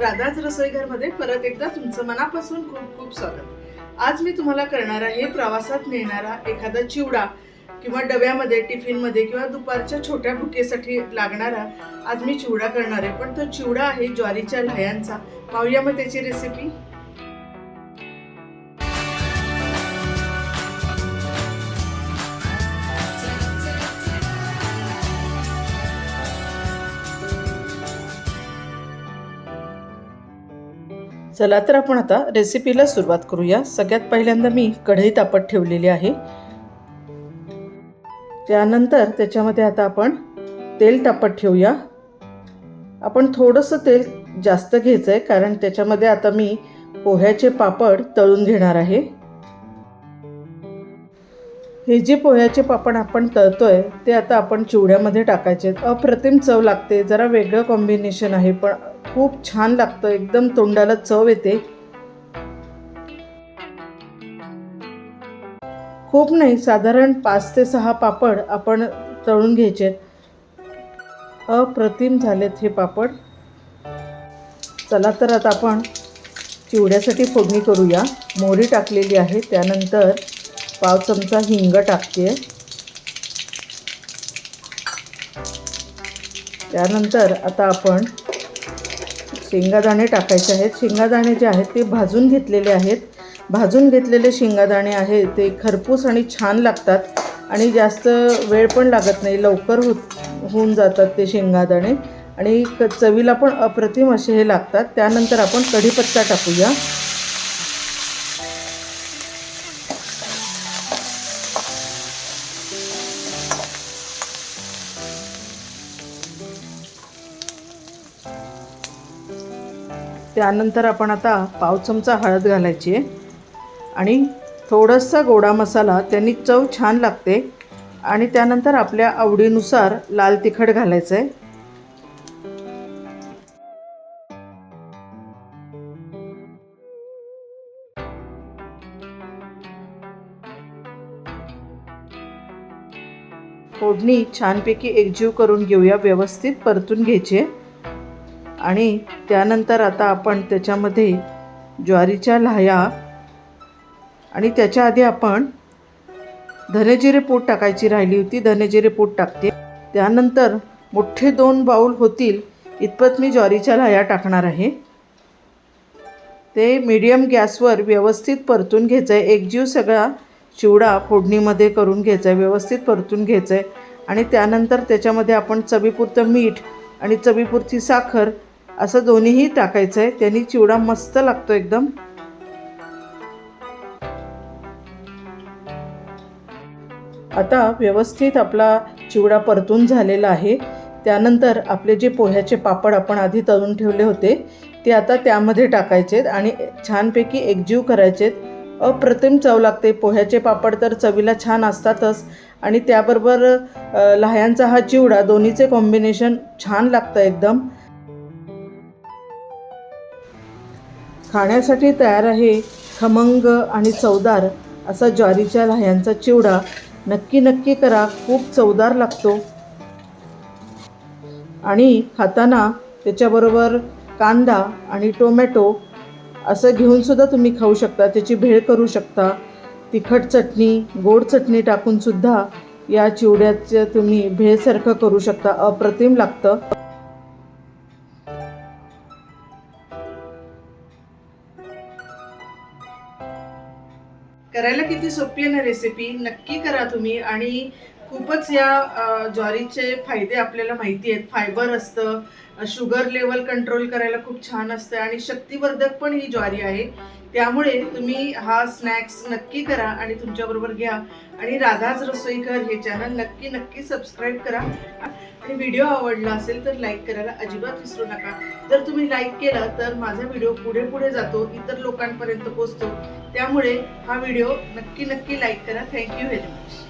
राधाच रसोईघरमध्ये परत एकदा तुमचं मनापासून खूप खूप स्वागत. आज मी तुम्हाला करणार आहे प्रवासात नेणारा एखादा चिवडा किंवा डब्यामध्ये टिफिनमध्ये किंवा दुपारच्या छोट्या भुकेसाठी लागणारा आज मी चिवडा करणार आहे. पण तो चिवडा आहे ज्वारीच्या लह्यांचा. पाहूया मग त्याची रेसिपी चला तर आपण आता रेसिपीला सुरुवात करूया. सगळ्यात पहिल्यांदा मी कढई तापत ठेवलेली आहे. त्यानंतर त्याच्यामध्ये आता आपण तेल तापत ठेवूया. आपण थोडंसं तेल जास्त घ्यायचं आहे कारण त्याच्यामध्ये आता मी पोह्याचे पापड तळून घेणार आहे. हे जे पोह्याचे पापड आपण तळतोय ते आता आपण चिवड्यामध्ये टाकायचे. आहेत अप्रतिम चव लागते जरा वेगळं कॉम्बिनेशन आहे पण खूप छान लागतं एकदम तोंडाला चव येते. खूप नाही साधारण पाच ते सहा पापड आपण तळून घ्यायचे. अप्रतिम झालेत हे पापड. चला तर आता आपण चिवड्यासाठी फोडणी करूया. मोहरी टाकलेली आहे त्यानंतर पाव चमचा हिंग टाकते. त्यानंतर आता आपण शेंगादाणे टाकायचे आहेत. शेंगादाणे जे आहेत ते भाजून घेतलेले आहेत. भाजून घेतलेले शेंगादाणे आहे ते खरपूस आणि छान लागतात. आणि जास्त वेळ पण लागत नाही लवकर होत होऊन जातात ते शेंगादाणे. आणि क चवीला पण अप्रतिम असे हे लागतात. त्यानंतर आपण कढीपत्ता टाकूया. त्यानंतर आपण आता पाव चमचा हळद घालायची आहे. आणि थोडासा गोडा मसाला त्यांनी चव छान लागते. आणि त्यानंतर आपल्या आवडीनुसार लाल तिखट घालायचं आहे. फोडणी छानपैकी एकजीव करून घेऊया. व्यवस्थित परतून घ्यायचे आणि त्यानंतर आता आपण त्याच्यामध्ये ज्वारीच्या लाह्या आणि त्याच्या आधी आपण धनेजिरे पूड टाकायची राहिली होती. धनेजिरे पूड टाकते. त्यानंतर मोठे दोन बाऊल होतील. इतपत मी ज्वारीच्या लाह्या टाकणार आहे. ते मीडियम गॅसवर व्यवस्थित परतून घ्यायचं आहे एकजीव सगळा चिवडा फोडणीमध्ये करून घ्यायचा आहे व्यवस्थित परतून घ्यायचं आहे आणि त्यानंतर त्याच्यामध्ये आपण चवीपुरतं मीठ आणि चवीपुरती साखर असं दोन्हीही टाकायचं आहे त्यांनी चिवडा मस्त लागतो एकदम. आता व्यवस्थित आपला चिवडा परतून झालेला आहे. त्यानंतर आपले जे पोह्याचे पापड आपण आधी तळून ठेवले होते ते आता त्यामध्ये टाकायचे आहेत आणि छानपैकी एकजीव करायचे आहेत अप्रतिम चव लागते. पोह्याचे पापड तर चवीला छान असतातच आणि त्याबरोबर लह्यांचा हा चिवडा दोन्हीचे कॉम्बिनेशन छान लागतं एकदम. खाण्यासाठी तयार आहे खमंग आणि चवदार असा ज्वारीच्या लह्यांचा चिवडा. नक्की नक्की करा खूप चवदार लागतो. आणि खाताना त्याच्याबरोबर कांदा आणि टोमॅटो असं घेऊनसुद्धा तुम्ही खाऊ शकता त्याची भेळ करू शकता. तिखट चटणी गोड चटणी टाकूनसुद्धा या चिवड्याचं तुम्ही भेळसारखं करू शकता अप्रतिम लागतं. करायला किती सोपी आहे ना रेसिपी नक्की करा तुम्ही आणि खूपच या ज्वारीचे फायदे आपल्याला माहिती आहेत. फायबर असतं शुगर लेवल कंट्रोल करायला खूप छान असतं आणि शक्तिवर्धक पण ही ज्वारी आहे. त्यामुळे तुम्ही हा स्नॅक्स नक्की करा आणि तुमच्याबरोबर घ्या. आणि राधाच रसोईकर हे चॅनल नक्की नक्की सबस्क्राईब करा. आणि व्हिडिओ आवडला असेल तर लाईक करायला अजिबात विसरू नका. जर तुम्ही लाईक केला तर माझा व्हिडिओ पुढे पुढे जातो. इतर लोकांपर्यंत पोहोचतो. त्यामुळे हा व्हिडिओ नक्की नक्की लाईक करा. Thank you very much.